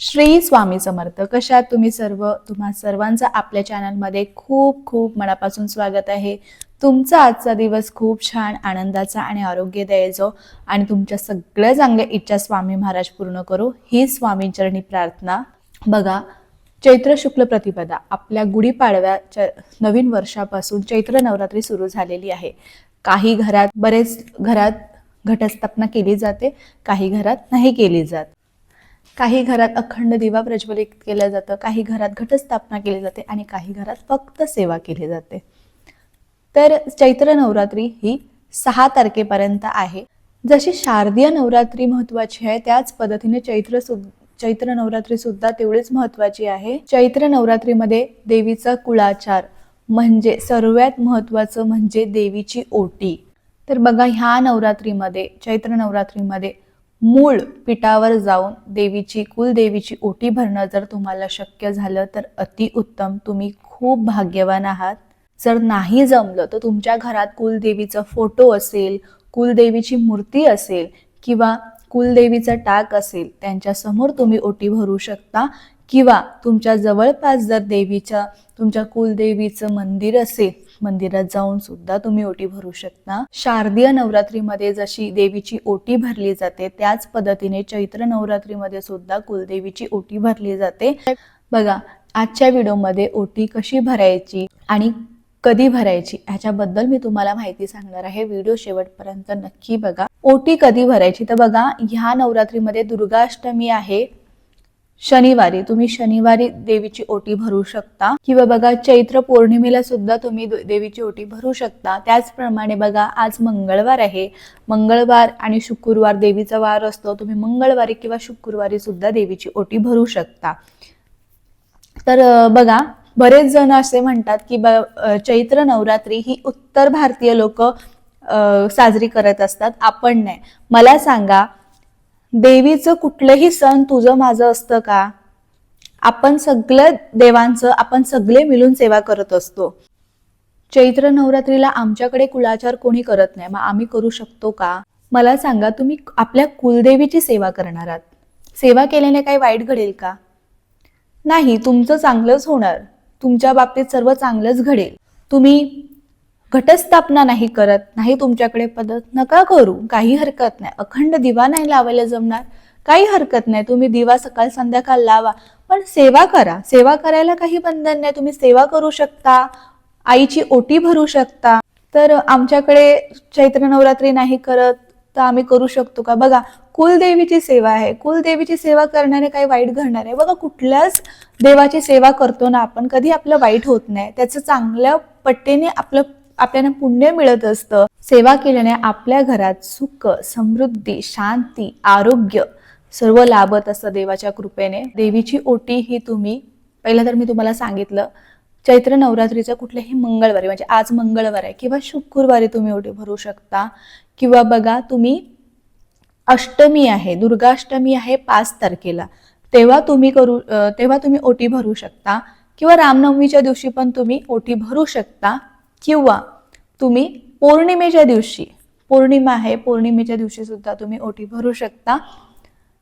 श्री स्वामी समर्थ. कशात तुम्ही सर्व तुम्हा सर्वांचं आपल्या चॅनलमध्ये खूप खूप मनापासून स्वागत आहे. तुमचा आजचा दिवस खूप छान आनंदाचा आणि आरोग्यदायी जो आणि तुमच्या सगळ्या चांगल्या इच्छा स्वामी महाराज पूर्ण करो. ही स्वामींचरणी प्रार्थना. बघा चैत्र शुक्ल प्रतिपदा आपल्या गुढीपाडव्याच्या नवीन वर्षापासून चैत्र नवरात्री सुरू झालेली आहे. काही घरात बरेच घरात घटस्थापना केली जाते काही घरात नाही केली जात. काही घरात अखंड दिवा प्रज्वलित केलं जातं काही घरात घटस्थापना केली जाते आणि काही घरात फक्त सेवा केली जाते. तर चैत्र नवरात्री ही सहा तारखेपर्यंत आहे. जशी शारदीय नवरात्री महत्वाची आहे त्याच पद्धतीने चैत्र सु चैत्र नवरात्री सुद्धा तेवढीच महत्वाची आहे. चैत्र नवरात्रीमध्ये देवीचा कुळाचार म्हणजे सर्वात महत्वाचं म्हणजे देवीची ओटी. तर बघा ह्या नवरात्रीमध्ये चैत्र नवरात्रीमध्ये मूळ पीठावर जाऊन देवीची कुलदेवीची ओटी भरणं जर तुम्हाला शक्य झालं तर अतिउत्तम तुम्ही खूप भाग्यवान आहात. जर नाही जमलं तर तुमच्या घरात कुलदेवीचा फोटो असेल कुलदेवीची मूर्ती असेल किंवा कुलदेवीचा टाक असेल त्यांच्यासमोर तुम्ही ओटी भरू शकता. किंवा तुमच्या जवळपास जर देवीच्या तुमच्या कुलदेवीचं मंदिर असेल मंदिरात जाऊन सुद्धा तुम्ही ओटी भरू शकता. शारदीय नवरात्रीमध्ये जशी देवीची ओटी भरली जाते त्याच पद्धतीने चैत्र नवरात्रीमध्ये सुद्धा कुलदेवीची ओटी भरली जाते. बघा आजच्या व्हिडिओमध्ये ओटी कशी भरायची आणि कधी भरायची ह्याच्याबद्दल मी तुम्हाला माहिती सांगणार आहे. व्हिडिओ शेवटपर्यंत नक्की बघा. ओटी कधी भरायची? तर बघा ह्या नवरात्रीमध्ये दुर्गाष्टमी आहे. शनिवारी तुम्ही शनिवारी देवीची ओटी भरू शकता. किंवा बघा चैत्र पौर्णिमेला सुद्धा तुम्ही देवीची ओटी भरू शकता. त्याचप्रमाणे बघा आज मंगळवार आहे. मंगळवार आणि शुक्रवार देवीचा वार असतो. तुम्ही मंगळवारी किंवा शुक्रवारी सुद्धा देवीची ओटी भरू शकता. तर बघा बरेच जण असे म्हणतात की ब चैत्र नवरात्री ही उत्तर भारतीय लोक साजरी करत असतात. आपण नाही. मला सांगा देवीचं कुठलंही सण तुझं माझं असतं का? आपण सगळं देवांचं आपण सगळे मिळून सेवा करत असतो. चैत्र नवरात्रीला आमच्याकडे कुलाचार कोणी करत नाही. मग आम्ही करू शकतो का? मला सांगा तुम्ही आपल्या कुलदेवीची सेवा करणार आहात. सेवा केल्याने काही वाईट घडेल का? नाही तुमचं चांगलंच होणार. तुमच्या बाबतीत सर्व चांगलंच घडेल. तुम्ही घटस्थापना नाही करत नाही तुमच्याकडे पद्धत नका करू. काही हरकत नाही. अखंड दिवा नाही लावायला जमणार. काही हरकत नाही. तुम्ही दिवा सकाळ संध्याकाळ लावा. पण सेवा करा. सेवा करायला काही बंधन नाही. तुम्ही सेवा करू शकता. आईची ओटी भरू शकता. तर आमच्याकडे चैत्र नवरात्री नाही करत तर आम्ही करू शकतो का? बघा कुलदेवीची सेवा आहे. कुलदेवीची सेवा करण्याने काही वाईट घडणार आहे. बघा कुठल्याच देवाची सेवा करतो ना आपण कधी आपलं वाईट होत नाही. त्याचं चांगल्या पट्टीने आपलं आपल्याला पुण्य मिळत असतं. सेवा केल्याने आपल्या घरात सुख समृद्धी शांती आरोग्य सर्व लाभत असतं देवाच्या कृपेने. देवीची ओटी ही तुम्ही पहिलं तर मी तुम्हाला सांगितलं चैत्र नवरात्रीचं कुठल्याही मंगळवारी म्हणजे आज मंगळवार आहे किंवा शुक्रवारी तुम्ही ओटी भरू शकता. किंवा बघा तुम्ही अष्टमी आहे दुर्गाष्टमी आहे पाच तारखेला. तेव्हा तुम्ही करू तेव्हा तुम्ही ओटी भरू शकता. किंवा रामनवमीच्या दिवशी पण तुम्ही ओटी भरू शकता. किंवा तुम्ही पौर्णिमेच्या दिवशी पौर्णिमा आहे पौर्णिमेच्या दिवशी सुद्धा तुम्ही ओटी भरू शकता.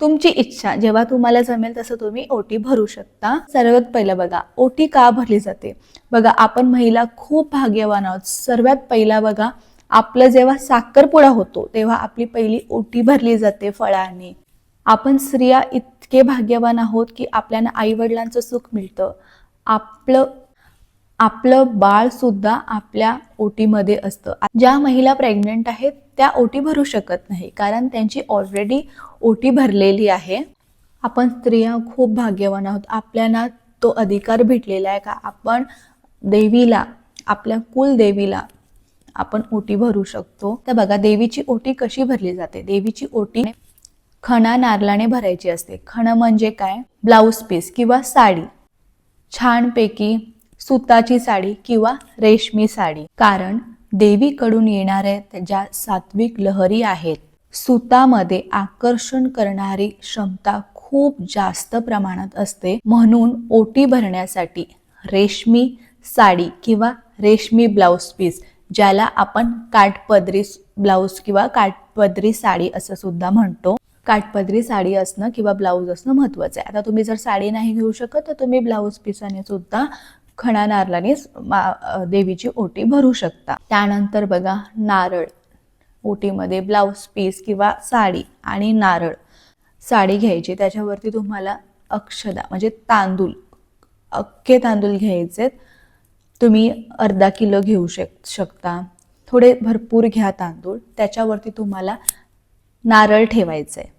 तुमची इच्छा जेव्हा तुम्हाला जमेल तसं तुम्ही ओटी भरू शकता. सर्वात पहिलं बघा ओटी का भरली जाते? बघा आपण महिला खूप भाग्यवान आहोत. सर्वात पहिला बघा आपलं जेव्हा साखरपुडा होतो तेव्हा आपली पहिली ओटी भरली जाते फळाने. आपण स्त्रिया इतके भाग्यवान आहोत की आपल्याला आई वडिलांचं सुख मिळतं. आपलं आपलं बाळ सुद्धा आपल्या ओटीमध्ये असतं. ज्या महिला प्रेग्नेंट आहेत त्या ओटी भरू शकत नाही कारण त्यांची ऑलरेडी ओटी भरलेली आहे. आपण स्त्रिया खूप भाग्यवान आहोत. आपल्याला तो अधिकार भेटलेला आहे का? आपण देवीला आपल्या कुलदेवीला आपण ओटी भरू शकतो. तर बघा देवीची ओटी कशी भरली जाते? देवीची ओटी खणा नारळाने भरायची असते. खण म्हणजे काय? ब्लाऊज पीस किंवा साडी. छानपैकी सुताची साडी किंवा रेशमी साडी. कारण देवीकडून येणाऱ्या ज्या सात्विक लहरी आहेत. सुतामध्ये आकर्षण करणारी क्षमता खूप जास्त प्रमाणात असते. म्हणून ओटी भरण्यासाठी रेशमी साडी किंवा रेशमी ब्लाऊज पीस ज्याला आपण काठपदरी ब्लाऊज किंवा काठपदरी साडी असं सुद्धा म्हणतो. काठपदरी साडी असणं किंवा ब्लाऊज असणं महत्त्वाचं आहे. आता तुम्ही जर साडी नाही घेऊ शकत तर तुम्ही ब्लाऊज पिसाने सुद्धा खणा नारळाने देवीची ओटी भरू शकता. त्यानंतर बघा नारळ. ओटीमध्ये ब्लाऊज पीस किंवा साडी आणि नारळ. साडी घ्यायची त्याच्यावरती तुम्हाला अक्षदा म्हणजे तांदूळ अख्खे तांदूळ घ्यायचे. तुम्ही अर्धा किलो घेऊ शक शकता. थोडे भरपूर घ्या तांदूळ. त्याच्यावरती तुम्हाला नारळ ठेवायचं. आहे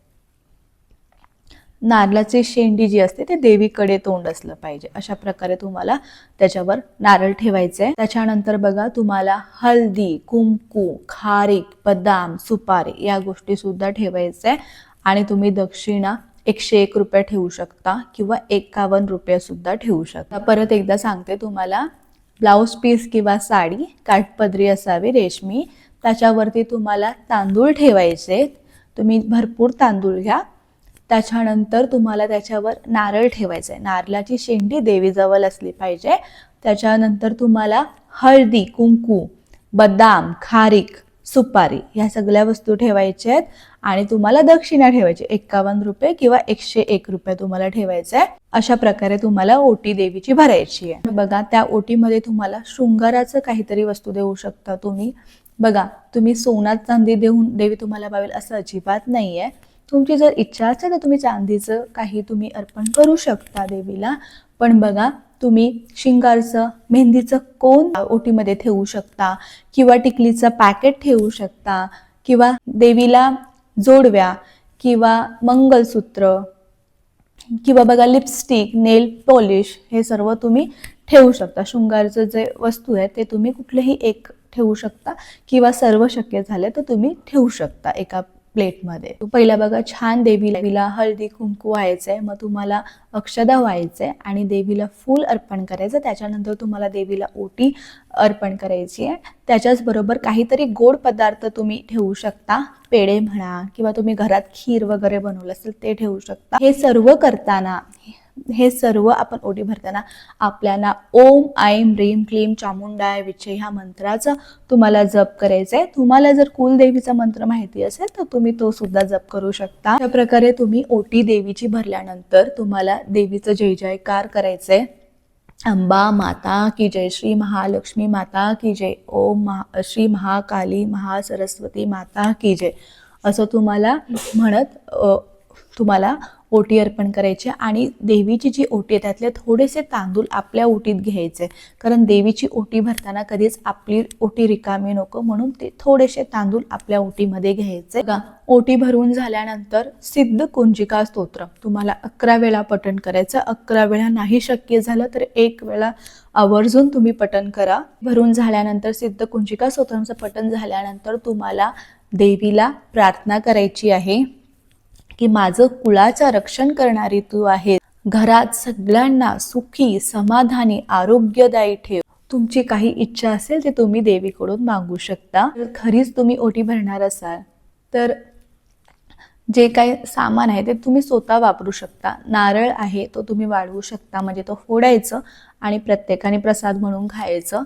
नारळाची शेंडी जी असते ते देवीकडे तोंड असलं पाहिजे. अशा प्रकारे तुम्हाला त्याच्यावर नारळ ठेवायचे आहे. त्याच्यानंतर बघा तुम्हाला हळदी कुंकू खारीक बदाम सुपारी या गोष्टी सुद्धा ठेवायच्या आहे. आणि तुम्ही दक्षिणा एकशे एक रुपये ठेवू शकता किंवा एकावन्न रुपये सुद्धा ठेवू शकता. परत एकदा सांगते तुम्हाला ब्लाऊज पीस किंवा साडी काठपदरी असावी रेशमी. त्याच्यावरती तुम्हाला तांदूळ ठेवायचे तुम्ही भरपूर तांदूळ घ्या. त्याच्यानंतर तुम्हाला त्याच्यावर नारळ ठेवायचं आहे नारळाची शेंडी देवीजवळ असली पाहिजे. त्याच्यानंतर तुम्हाला हळदी कुंकू बदाम खारीक सुपारी ह्या सगळ्या वस्तू ठेवायच्या आहेत. आणि तुम्हाला दक्षिणा ठेवायची एक्कावन्न रुपये किंवा एकशे एक रुपये तुम्हाला ठेवायचं आहे अशा प्रकारे तुम्हाला ओटी देवीची भरायची आहे. बघा त्या ओटीमध्ये तुम्हाला शृंगाराचं काहीतरी वस्तू देऊ शकता तुम्ही. बघा तुम्ही सोना चांदी देऊन देवी तुम्हाला पावेल असं अजिबात नाही आहे तुमची जर इच्छा असेल तर तुम्ही चांदीचं काही तुम्ही अर्पण करू शकता देवीला. पण बघा तुम्ही शिंगारचं मेहंदीचं कोण ओटीमध्ये ठेवू शकता किंवा टिकलीचं पॅकेट ठेवू शकता किंवा देवीला जोडव्या किंवा मंगलसूत्र किंवा बघा लिपस्टिक नेल पॉलिश हे सर्व तुम्ही ठेवू शकता. शृंगारचं जे वस्तू आहे ते तुम्ही कुठलेही एक ठेवू शकता किंवा सर्व शक्य झाले तर तुम्ही ठेवू शकता एका प्लेटमध्ये. पहिला बघा छान देवीला देवीला हळदी कुंकू व्हायचंय मग तुम्हाला अक्षदा व्हायचंय आणि देवीला फूल अर्पण करायचं. त्याच्यानंतर तुम्हाला देवीला ओटी अर्पण करायची आहे. त्याच्याच बरोबर काहीतरी गोड पदार्थ तुम्ही ठेवू शकता. पेढे म्हणा किंवा तुम्ही घरात खीर वगैरे बनवलं असेल ते ठेवू शकता. हे सर्व करताना हे सर्व आपण ओटी भरताना आपल्याला ओम ऐम ह्रीम क्लीम चामुंडाय विचे ह्या मंत्राचा तुम्हाला जप करायचा आहे. तुम्हाला जर कुलदेवीचा मंत्र माहिती असेल तर तुम्ही तो सुद्धा जप करू शकता. त्या प्रकारे तुम्ही ओटी देवीची भरल्यानंतर तुम्हाला देवीचं जय जयकार करायचंय अंबा माता की जय श्री महालक्ष्मी माता की जय ओम महा श्री महाकाली महासरस्वती माता की जय. असं तुम्हाला म्हणत तुम्हाला ओटी अर्पण करायची आणि देवीची जी ओटी आहे त्यातले थोडेसे तांदूळ आपल्या ओटीत घ्यायचे. कारण देवीची ओटी भरताना कधीच आपली ओटी रिकामी नको म्हणून ते थोडेसे तांदूळ आपल्या ओटीमध्ये घ्यायचे. का ओटी भरून झाल्यानंतर सिद्ध कुंजिका स्तोत्र. तुम्हाला अकरा वेळा पठण करायचं. अकरा वेळा नाही शक्य झालं तर एक वेळा आवर्जून तुम्ही पठण करा. भरून झाल्यानंतर सिद्ध कुंजिका स्तोत्रांचं पठण झाल्यानंतर तुम्हाला देवीला प्रार्थना करायची आहे. की माझं कुळाचं रक्षण करणारी तू आहे घरात सगळ्यांना सुखी समाधानी आरोग्यदायी ठेव. तुमची काही इच्छा असेल ते तुम्ही देवीकडून मागू शकता. जर खरीच तुम्ही ओटी भरणार असाल तर जे काही सामान आहे ते तुम्ही स्वतः वापरू शकता. नारळ आहे तो तुम्ही वाढवू शकता. म्हणजे तो फोडायचं आणि प्रत्येकाने प्रसाद म्हणून खायचं.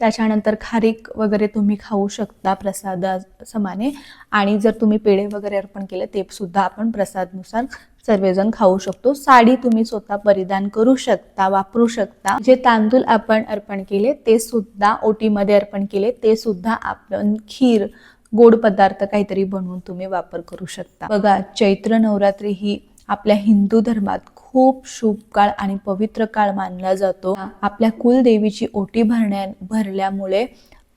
त्याच्यानंतर खारीक वगैरे तुम्ही खाऊ शकता प्रसादा समाने आणि जर तुम्ही पेढे वगैरे अर्पण केले ते सुद्धा आपण प्रसादनुसार सर्वजण खाऊ शकतो. साडी तुम्ही स्वतः परिधान करू शकता वापरू शकता. जे तांदूळ आपण अर्पण केले ते सुद्धा ओटीमध्ये अर्पण केले ते सुद्धा आपण खीर गोड पदार्थ काहीतरी बनवून तुम्ही वापर करू शकता. बघा चैत्र नवरात्री ही आपल्या हिंदू धर्मात खूप शुभ काळ आणि पवित्र काळ मानला जातो. आपल्या कुलदेवीची ओटी भरण्या भरल्यामुळे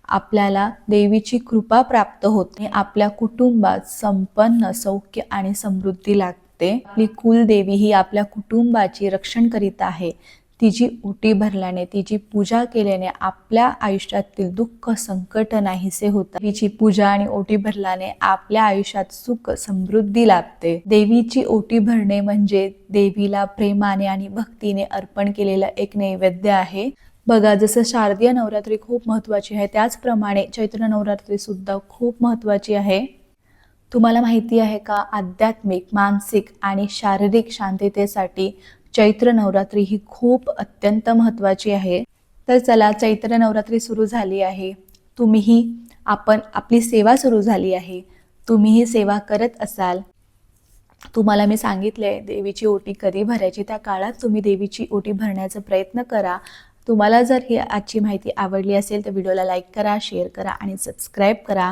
आपल्याला देवीची कृपा प्राप्त होते. आपल्या कुटुंबात संपन्न सौख्य आणि समृद्धी लागते आपली कुलदेवी ही आपल्या कुटुंबाची रक्षण करीत आहे. तिची ओटी भरल्याने तिची पूजा केल्याने आपल्या आयुष्यातील दुःख संकट नाहीसे होतात तिची पूजा आणि ओटी भरल्याने आपल्या आयुष्यात सुख समृद्धी लाभते. देवीची ओटी भरणे म्हणजे देवीला प्रेमाने आणि भक्तीने अर्पण केलेलं एक नैवेद्य आहे. बघा जसं शारदीय नवरात्री खूप महत्त्वाची आहे त्याचप्रमाणे चैत्र नवरात्री सुद्धा खूप महत्त्वाची आहे. तुम्हाला माहिती आहे का? आध्यात्मिक मानसिक आणि शारीरिक शांततेसाठी चैत्र नवरात्री ही खूप अत्यंत महत्त्वाची आहे. तर चला चैत्र नवरात्री सुरू झाली आहे. तुम्हीही आपण आपली सेवा सुरू झाली आहे. तुम्हीही सेवा करत असाल. तुम्हाला मी सांगितले आहे देवीची ओटी कधी भरायची? त्या काळात तुम्ही देवीची ओटी भरण्याचा प्रयत्न करा. तुम्हाला जर ही आजची माहिती आवडली असेल तर व्हिडिओला लाईक करा शेअर करा आणि सबस्क्राईब करा.